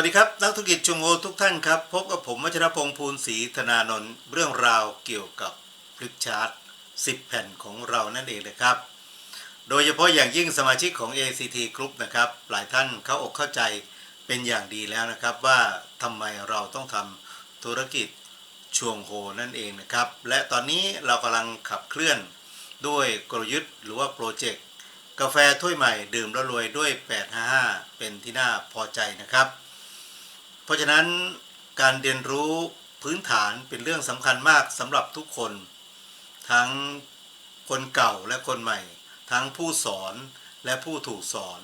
วัสดีครับ นักธุรกิจชุมโอทุกท่านครับ พบกับผมวัชรพงษ์ภูลศรีธนานนท์เรื่องราวเกี่ยวกับฟลิปชาร์ต10 แผ่นของเรานั่นเองนะครับ โดยเฉพาะอย่างยิ่งสมาชิกของ ACT Group นะครับ หลายท่านเข้าอกเข้าใจเป็นอย่างดีแล้วนะครับ ว่าทำไมเราต้องทำธุรกิจช่วงโฮนั่นเองนะครับ และตอนนี้เรากำลังขับเคลื่อนด้วยกลยุทธ์หรือว่าโปรเจกต์กาแฟถ้วยใหม่ดื่มแล้วรวยด้วย 855 เป็นที่น่าพอใจนะครับ ราะฉะนั้นการเรียนรู้พื้นฐานเป็นเรื่องสำคัญมากสำหรับทุกคน ทั้งคนเก่าและคนใหม่ ทั้งผู้สอนและผู้ถูกสอน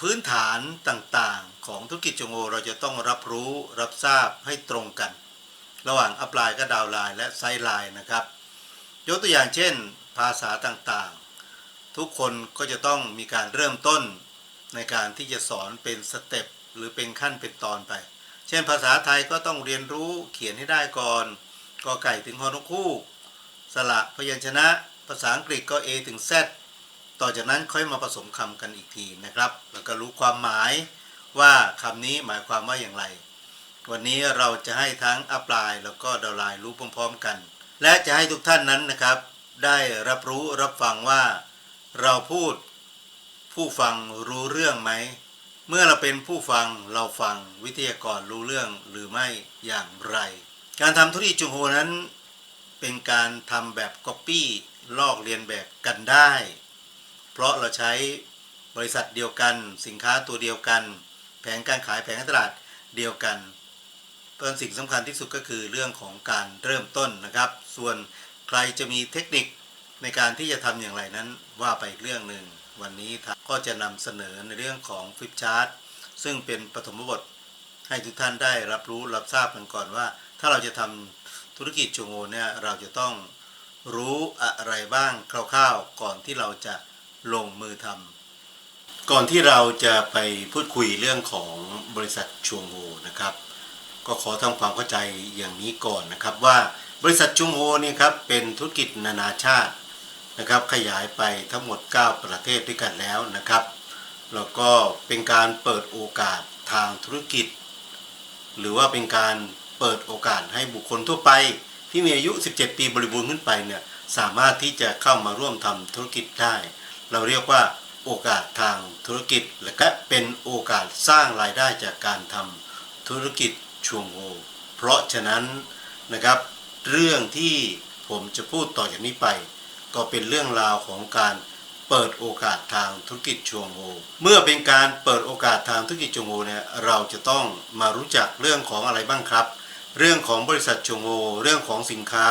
พื้นฐานต่างๆ ของธุรกิจจงโอเราจะต้องรับรู้รับทราบให้ตรงกัน ระหว่างอัพไลน์ก็ดาวไลน์และไซไลน์นะครับ ยกตัวอย่างเช่น ภาษาต่างๆ ทุกคนก็จะต้องมีการเริ่มต้นในการที่จะสอนเป็นสเต็ป หรือเป็นขั้นเป็นตอนไป เช่นภาษาไทยก็ต้องเรียนรู้เขียนให้ได้ก่อนกอไก่ถึงฮอนกคู่ สระพยัญชนะ ภาษาอังกฤษก็ A ถึง Z ต่อจากนั้นค่อยมาผสมคำกันอีกทีนะครับ แล้วก็รู้ความหมายว่าคำนี้หมายความว่าอย่างไร วันนี้เราจะให้ทั้งอัพไลน์แล้วก็ดาวไลน์รู้พร้อมๆกัน และจะให้ทุกท่านนั้นนะครับ ได้รับรู้รับฟังว่า เราพูดผู้ฟังรู้เรื่องไหม เมื่อเราเป็นผู้ฟังเราฟังวิทยากรรู้เรื่องหรือไม่อย่างไร การทำธุรกิจจุงโฮนั้น เป็นการทำแบบก๊อปปี้ลอกเลียนแบบกันได้ เพราะเราใช้บริษัทเดียวกัน สินค้าตัวเดียวกัน แผนการขายแผนกาตลาดเดียวกันเพราะฉะนั้นสิ่งสำคัญที่สุดก็คือเรื่องของการเริ่มต้นนะครับ ส่วนใครจะมีเทคนิคในการที่จะทำอย่างไรนั้นว่าไปอีกเรื่องหนึ่งวันนี้ก็จะนำเสนอในเรื่องของฟลิปชาร์ตซึ่งเป็นปฐมบทให้ทุกท่านได้รับรู้รับทราบกันก่อนว่า ถ้าเราจะทำธุรกิจจูโงเนี่ยเราจะต้องรู้อะไรบ้างคร่าวๆ ก่อนที่เราจะลงมือทำก่อนที่เราจะไปพูดคุยเรื่องของบริษัทชวงโฮนะครับ ก็ขอทำความเข้าใจอย่างนี้ก่อนนะครับว่าบริษัทจุงโฮเนี่ยครับเป็นธุรกิจนานาชาติ นะครับขยายไปทั้งหมด 9 ประเทศด้วยกันแล้วนะครับแล้วก็เป็นการเปิดโอกาสทางธุรกิจ หรือว่าเป็นการเปิดโอกาสให้บุคคลทั่วไป ที่มีอายุ 17 ปีบริบูรณ์ขึ้นไปเนี่ยสามารถที่จะเข้ามาร่วมทำธุรกิจได้ เราเรียกว่าโอกาสทางธุรกิจ และก็เป็นโอกาสสร้างรายได้จากการทำธุรกิจช่วงโฮเพราะฉะนั้นนะครับ เรื่องที่ผมจะพูดต่อจากนี้ไป ก็เป็นเรื่องราวของการเปิดโอกาสทางธุรกิจชวงโฮเมื่อเป็นการเปิดโอกาสทางธุรกิจชวงโฮเนี่ยเราจะต้องมารู้จักเรื่องของอะไรบ้างครับ เรื่องของบริษัทชวงโฮเรื่องของสินค้า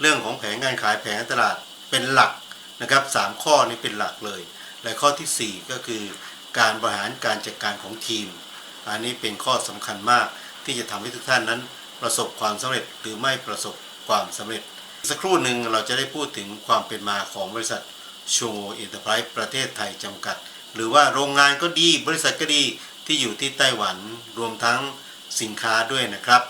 เรื่องของแผนการขายแผนการตลาดเป็นหลักนะครับสามข้อนี้เป็นหลักเลย และข้อทีสี่ 4 ก็คือ การบริหารการจัดการของทีม อันนี้เป็นข้อสำคัญมากที่จะทำให้ทุกท่านนั้น ประสบความสำเร็จหรือไม่ประสบความสำเร็จ สักครู่หนึ่งเราจะได้พูดถึงความเป็นมาของบริษัทโชว์อินเตอร์ไพรส์ประเทศไทยจำกัด หรือว่าโรงงานก็ดีบริษัทก็ดีที่อยู่ที่ไต้หวันรวมทั้งสินค้าด้วยนะครับ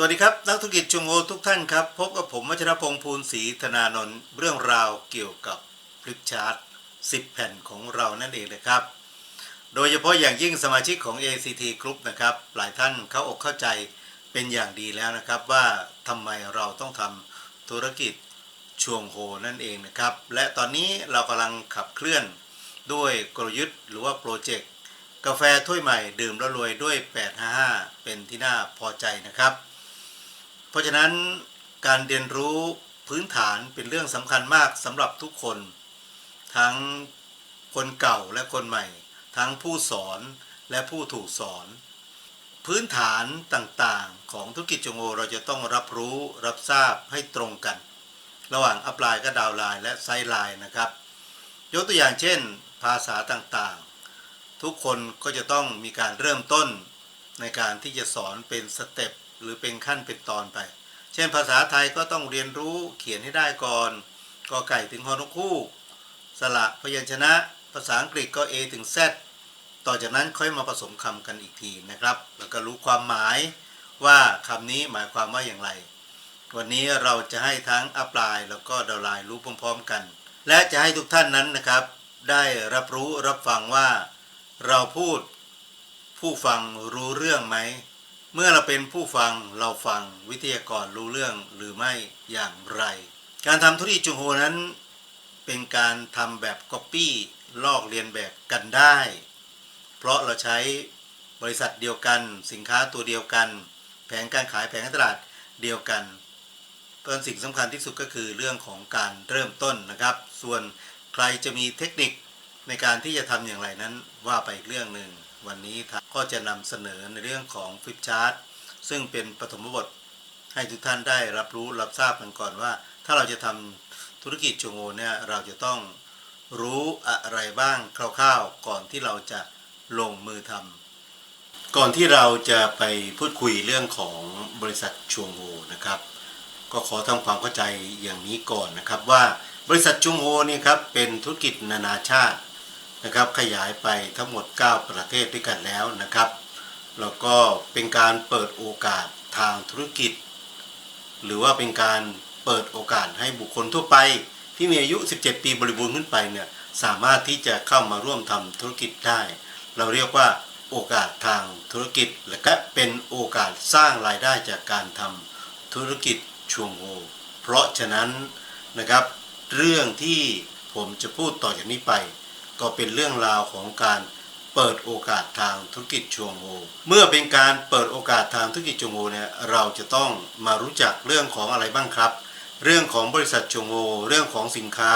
สวัสดีครับ นักธุรกิจชุมโอทุกท่านครับ พบกับผมวัชรพงษ์ภูลศรีธนานนท์เรื่องราวเกี่ยวกับฟลิปชาร์ต 10 แผ่นของเรานั่นเองนะครับ โดยเฉพาะอย่างยิ่งสมาชิกของ ACT Group นะครับ หลายท่านเข้าอกเข้าใจเป็นอย่างดีแล้วนะครับว่าทำไมเราต้องทำธุรกิจช่วงโฮนั่นเองนะครับ และตอนนี้เรากำลังขับเคลื่อนด้วยกลยุทธ์หรือว่าโปรเจกต์กาแฟถ้วยใหม่ดื่มแล้วรวยด้วย 855 เป็นที่น่าพอใจนะครับ เพราะฉะนั้นการเรียนรู้พื้นฐานเป็นเรื่องสำคัญมากสำหรับทุกคน ทั้งคนเก่าและคนใหม่ ทั้งผู้สอนและผู้ถูกสอน พื้นฐานต่างๆ ของธุรกิจจงโอเราจะต้องรับรู้รับทราบให้ตรงกัน ระหว่างอัพไลน์ก็ดาวไลน์และไซไลน์นะครับ ยกตัวอย่างเช่น ภาษาต่างๆ ทุกคนก็จะต้องมีการเริ่มต้นในการที่จะสอนเป็นสเต็ปหรือเป็นขั้นเป็นตอนไป เช่นภาษาไทยก็ต้องเรียนรู้เขียนให้ได้ก่อนกอไก่ถึงฮอนกคู่ สระพยัญชนะภาษาอังกฤษก็ A ถึง Z ต่อจากนั้นค่อยมาผสมคำกันอีกทีนะครับ แล้วก็รู้ความหมายว่าคำนี้หมายความว่าอย่างไร วันนี้เราจะให้ทั้งอัปลน์แล้วก็ดาวไลน์รู้พร้อมๆกัน และจะให้ทุกท่านนั้นนะครับ ได้รับรู้รับฟังว่า เราพูดผู้ฟังรู้เรื่องไหม เมื่อเราเป็นผู้ฟังเราฟังวิทยากรรู้เรื่องหรือไม่อย่างไร การทำธุรกิจจุงโฮนั้น เป็นการทำแบบก๊อปปี้ลอกเลียนแบบกันได้ เพราะเราใช้บริษัทเดียวกัน สินค้าตัวเดียวกัน แผนการขายแผนการตลาดเดียวกันก็สิ่งสำคัญที่สุดก็คือเรื่องของการเริ่มต้นนะครับ ส่วนใครจะมีเทคนิคในการที่จะทำอย่างไรนั้นว่าไปอีกเรื่องหนึ่งวันนี้ทางก็จะนำเสนอในเรื่องของฟลิปชาร์ตซึ่งเป็นปฐมบทให้ทุกท่านได้รับรู้รับทราบกันก่อนว่า ถ้าเราจะทำ ธุรกิจโจโงเนี่ยเราจะต้องรู้อะไรบ้างคร่าวๆ ก่อนที่เราจะลงมือทำก่อนที่เราจะไปพูดคุยเรื่องของบริษัทชวงโฮนะครับ ก็ขอทำความเข้าใจอย่างนี้ก่อนนะครับว่าบริษัทชวงโฮเนี่ยครับเป็นธุรกิจนานาชาตินะครับขยายไปทั้งหมด 9 ประเทศด้วยกันแล้วนะครับแล้วก็เป็นการเปิดโอกาสทางธุรกิจ หรือว่าเป็นการ เปิดโอกาสให้บุคคลทั่วไป ที่มีอายุ 17 ปีบริบูรณ์ขึ้นไปเนี่ยสามารถที่จะเข้ามาร่วมทำธุรกิจได้ เราเรียกว่าโอกาสทางธุรกิจ และก็เป็นโอกาสสร้างรายได้จากการทำธุรกิจช่วงโฮเพราะฉะนั้นนะครับ เรื่องที่ผมจะพูดต่อจากนี้ไป ก็เป็นเรื่องราวของการเปิดโอกาสทางธุรกิจช่วงโฮเมื่อเป็นการเปิดโอกาสทางธุรกิจช่วงโฮเนี่ยเราจะต้องมารู้จักเรื่องของอะไรบ้างครับ เรื่องของบริษัทชงโฮเรื่องของสินค้า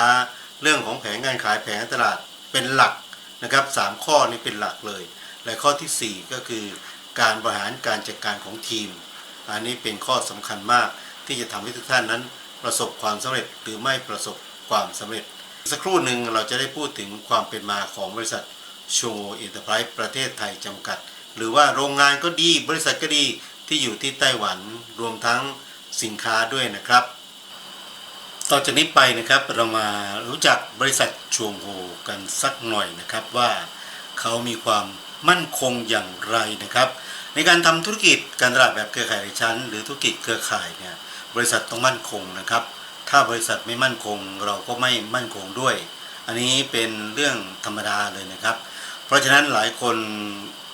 เรื่องของแผนการขายแผนตลาดเป็นหลักนะครับสามข้อนี้เป็นหลักเลย และข้อทีสี่ 4 ก็คือการบริหารการจัดการของทีม อันนี้เป็นข้อสำคัญมากที่จะทำให้ทุกท่านนั้นประสบความสำเร็จหรือไม่ประสบความสำเร็จ สักครู่หนึ่งเราจะได้พูดถึงความเป็นมาของบริษัทโชโงเอ็นเตอร์ไพรส์ประเทศไทยจำกัด หรือว่าโรงงานก็ดีบริษัทก็ดีที่อยู่ที่ไต้หวันรวมทั้งสินค้าด้วยนะครับ ต่อจากนี้ไปนะครับเรามารู้จักบริษัทชวงโฮกันสักหน่อยนะครับว่าเขามีความมั่นคงอย่างไรนะครับ ในการทำธุรกิจการตลาดแบบเครือข่ายรายชั้น หรือธุรกิจเครือข่ายเนี่ยบริษัทต้องมั่นคงนะครับ ถ้าบริษัทไม่มั่นคงเราก็ไม่มั่นคงด้วย อันนี้เป็นเรื่องธรรมดาเลยนะครับ เพราะฉะนั้นหลายคน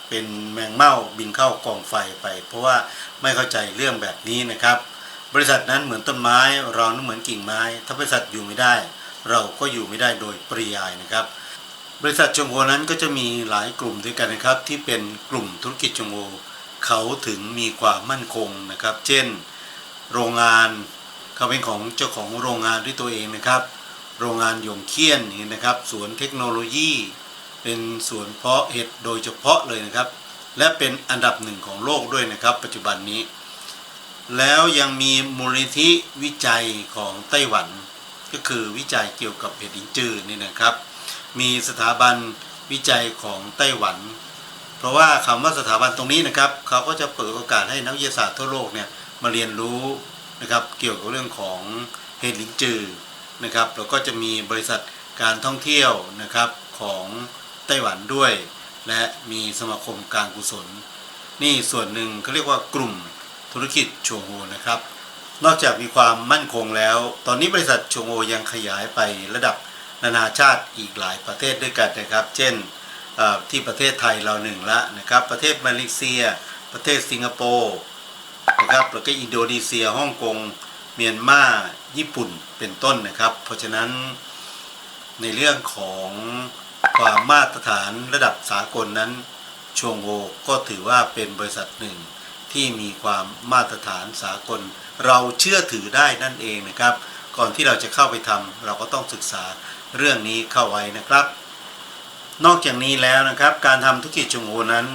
เป็นแมงเม่าบินเข้ากองไฟไป เพราะว่าไม่เข้าใจเรื่องแบบนี้นะครับ บริษัทนั้นเหมือนต้นไม้เรานั้นเหมือนกิ่งไม้ ถ้าบริษัทอยู่ไม่ได้ เราก็อยู่ไม่ได้โดยปริยายนะครับ บริษัทจงโฮนั้นก็จะมีหลายกลุ่มด้วยกันนะครับ ที่เป็นกลุ่มธุรกิจจงโฮเขาถึงมีความมั่นคงนะครับ เช่น โรงงานเขาเป็นของเจ้าของโรงงานด้วยตัวเองนะครับ โรงงานหยงเคียนนี้นะครับสวนเทคโนโลยี เป็นสวนเพาะเห็ดโดยเฉพาะเลยนะครับ และเป็นอันดับหนึ่งของโลกด้วยนะครับ ปัจจุบันนี้ แล้วยังมีมูลนิธิวิจัยของไต้หวัน ก็คือวิจัยเกี่ยวกับเห็ดลินจือนี่นะครับ มีสถาบันวิจัยของไต้หวัน เพราะว่าคำว่าสถาบันตรงนี้นะครับเขาก็จะเปิดโอกาสให้นักวิทยาศาสตร์ทั่วโลกเนี่ยมาเรียนรู้นะครับเกี่ยวกับเรื่องของเห็ดลินจือนะครับแล้วก็จะมีบริษัทการท่องเที่ยวนะครับของไต้หวันด้วย และมีสมาคมการกุศล นี่ส่วนหนึ่งเขาเรียกว่ากลุ่ม ธุรกิจโชโงนะครับ นอกจากมีความมั่นคงแล้ว ตอนนี้บริษัทโชโงยังขยายไประดับนานาชาติอีกหลายประเทศด้วยกันนะครับ เช่นที่ประเทศไทยเราหนึ่งละนะครับ ประเทศมาเลเซีย ประเทศสิงคโปร์นะครับแล้วก็อินโดนีเซียฮ่องกงเมียนมาญี่ปุ่นเป็นต้นนะครับ เพราะฉะนั้นในเรื่องของความมาตรฐานระดับสากลนั้นชวงโฮก็ถือว่าเป็นบริษัทหนึ่ง ที่มีความมาตรฐานสากล เราเชื่อถือได้นั่นเองนะครับ ก่อนที่เราจะเข้าไปทำเราก็ต้องศึกษาเรื่องนี้เข้าไว้นะครับ นอกจากนี้แล้วนะครับ การทำธุรกิจจงโอนั้น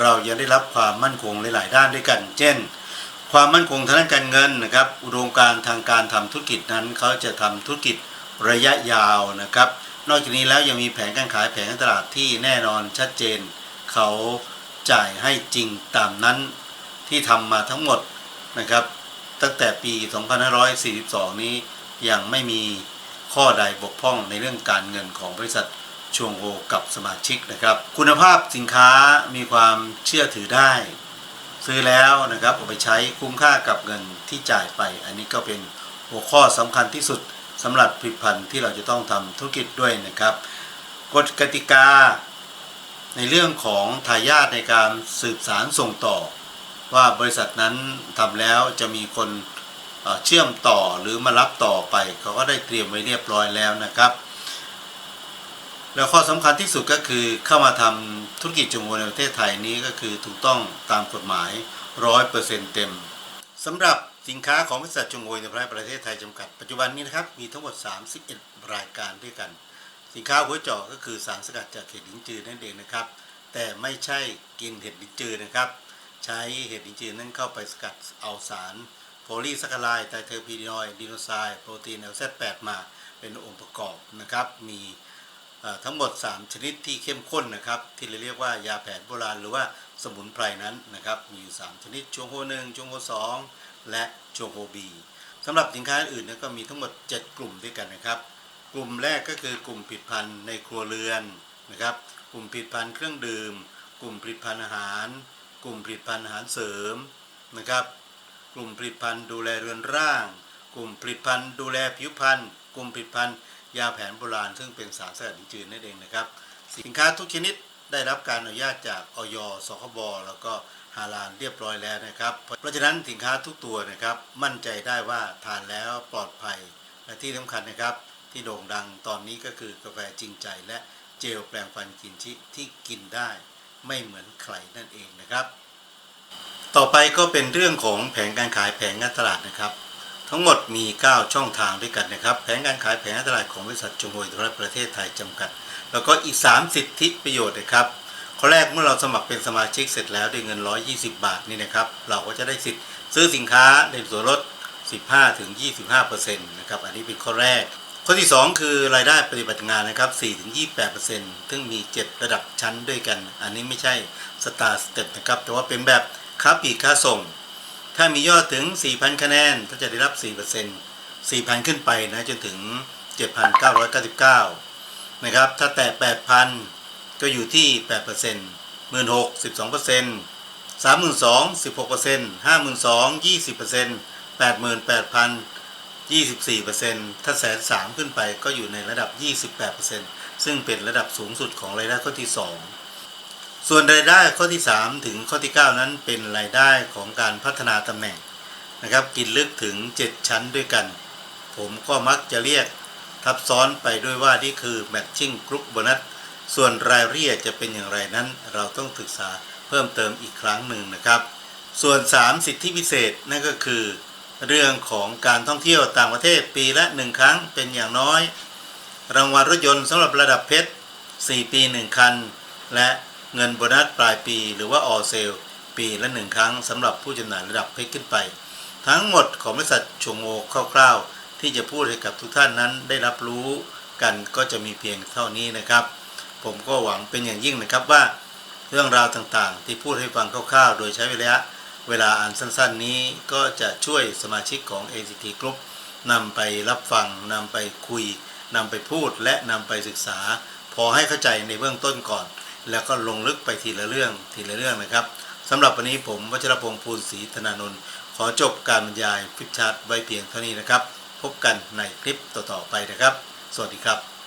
เรายังได้รับความมั่นคงหลาย ๆ ด้านด้วยกัน เช่น ความมั่นคงทางด้านการเงินนะครับ อุดมการทางการทำธุรกิจนั้นเขาจะทำธุรกิจระยะยาวนะครับ นอกจากนี้แล้วยังมีแผนการขายแผนการตลาดที่แน่นอนชัดเจน เขาจ่ายให้จริงตามนั้น ที่ทำมาทั้งหมดนะครับ ตั้งแต่ปี 2542 นี้ยังไม่มีข้อใดบกพร่องในเรื่องการเงินของบริษัทชวงโฮกับสมาชิกนะครับ คุณภาพสินค้ามีความเชื่อถือได้ ซื้อแล้วนะครับเอาไปใช้คุ้มค่ากับเงินที่จ่ายไป อันนี้ก็เป็นหัวข้อสำคัญที่สุดสำหรับผลิตภัณฑ์ที่เราจะต้องทำธุรกิจด้วยนะครับกฎกติกา ในเรื่องของทายาทในการสืบสารส่งต่อ ว่าบริษัทนั้นทำแล้วจะมีคนเชื่อมต่อหรือมารับต่อไปเขาก็ได้เตรียมไว้เรียบร้อยแล้วนะครับ แล้วข้อสำคัญที่สุดก็คือเข้ามาทำธุรกิจจงโวในประเทศไทยนี้ก็คือถูกต้องตามกฎหมายร้อยเปอร์เซ็นต์เต็มสำหรับสินค้าของบริษัทจงโวยในประเทศไทยจำกัด ปัจจุบันนี้นะครับมีทั้งหมด 31 รายการด้วยกัน สินค้าหัวเจาะก็คือสารสกัดจากเห็ดลิ้นจือนั่นเองนะครับ แต่ไม่ใช่กินเห็ดลิ้นจือนะครับ ใช้เห็ดลิ้นจือนั้นเข้าไปสกัดเอาสารโพลีแซคคายไตรเทอร์พีนอยดีโนไซด์โปรตีน LZ8 มาเป็นองค์ประกอบนะครับ มีทั้งหมด 3 ชนิดที่เข้มข้นนะครับ ที่เราเรียกว่ายาแผนโบราณหรือว่าสมุนไพรนั้นนะครับ มีอยู่ 3 ชนิดชงโฮหนึ่งชงโฮสองและชงโฮบีสำหรับสินค้าอื่นนก็มีทั้งหมด 7 กลุ่มด้วยกันนะครับ กลุ่มแรกก็คือกลุ่มผลิตภัณฑ์ในครัวเรือนนะครับ กลุ่มผลิตภัณฑ์เครื่องดื่ม กลุ่มผลิตภัณฑ์อาหาร กลุ่มผลิตภัณฑ์อาหารเสริมนะครับ กลุ่มผลิตภัณฑ์ดูแลเรือนร่าง กลุ่มผลิตภัณฑ์ดูแลผิวพรรณกลุ่มผลิตภัณฑ์ยาแผนโบราณ ซึ่งเป็นสารสกัดจืดนั่นเองนะครับ สินค้าทุกชนิดได้รับการอนุญาตจากออยสคบแล้วก็ฮาลาลเรียบร้อยแล้วนะครับ เพราะฉะนั้นสินค้าทุกตัวนะครับ มั่นใจได้ว่าทานแล้วปลอดภัย และที่สำคัญนะครับ ที่โด่งดังตอนนี้ก็คือกาแฟจริงใจและเจลแปรงฟันกินชิที่กินได้ ไม่เหมือนใครนั่นเองนะครับ ต่อไปก็เป็นเรื่องของแผนการขายแผงการตลาดนะครับ ทั้งหมดมี 9 ช่องทางด้วยกันนะครับ แผนการขายแผงการตลาดของบริษัทจงโวยโทรทัศน์ประเทศไทยจำกัด แล้วก็อีก 3 สิทธิประโยชน์นะครับข้อแรกเมื่อเราสมัครเป็นสมาชิกเสร็จแล้วด้วยเงิน 120 บาทนี่นะครับ เราก็จะได้สิทธิ์ซื้อสินค้าในส่วนลด 15-25%นะครับ อันนี้เป็นข้อแรก ข้อที่ 2 คือรายได้ปฏิบัติงานนะครับ4-28%ซึ่งมี 7 ระดับชั้นด้วยกัน อันนี้ไม่ใช่สตาร์สเต็ปนะครับ แต่ว่าเป็นแบบค้าปลีกค้าส่ง ถ้ามียอดถึง 4,000 คะแนนก็จะได้รับ 4% 4,000 ขึ้นไปนะจนถึง 7,999 นะครับ ถ้าแต่ 8,000 ก็อยู่ที่ 8% 16,000 12% 32,000 16% 52,000 20% 88,000 24%ถ้าแสนสามขึ้นไปก็อยู่ในระดับ 28%ซึ่งเป็นระดับสูงสุดของรายได้ข้อที่ 2 ส่วนรายได้ข้อที่ 3 ถึงข้อที่ 9 นั้นเป็นรายได้ของการพัฒนาตำแหน่งนะครับกินลึกถึง 7 ชั้นด้วยกัน ผมก็มักจะเรียกทับซ้อนไปด้วยว่านี่คือ Matching Group Bonus ส่วนรายละเอียดจะเป็นอย่างไรนั้น เราต้องศึกษาเพิ่มเติมอีกครั้งหนึ่งนะครับ ส่วน 3 สิทธิพิเศษนั่นก็คือ เรื่องของการท่องเที่ยวต่างประเทศปีละ 1 ครั้งเป็นอย่างน้อย รางวัลรถยนต์สำหรับระดับเพชร 4 ปี 1 คัน และเงินโบนัสปลายปี หรือว่าออเซลปีละ 1 ครั้งสำหรับผู้จำหน่ายระดับเพชรขึ้นไป ทั้งหมดของบริษัทชงโงคร่าวๆ ที่จะพูดให้กับทุกท่านนั้นได้รับรู้กันก็จะมีเพียงเท่านี้นะครับ ผมก็หวังเป็นอย่างยิ่งนะครับว่าเรื่องราวต่างๆ ที่พูดให้ฟังคร่าวๆ โดยใช้เวลา เวลาอ่านสั้นๆนี้ก็จะช่วยสมาชิกของ ACT Group นำไปรับฟังนำไปคุยนำไปพูดและนำไปศึกษา พอให้เข้าใจในเบื้องต้นก่อน แล้วก็ลงลึกไปทีละเรื่องทีละเรื่องนะครับสำหรับวันนี้ผมวัชรพงษ์ภูลศรีธนานนท์ขอจบการบรรยายฟิปชาร์ตไว้เพียงเท่านี้นะครับ พบกันในคลิปต่อๆไปนะครับ สวัสดีครับ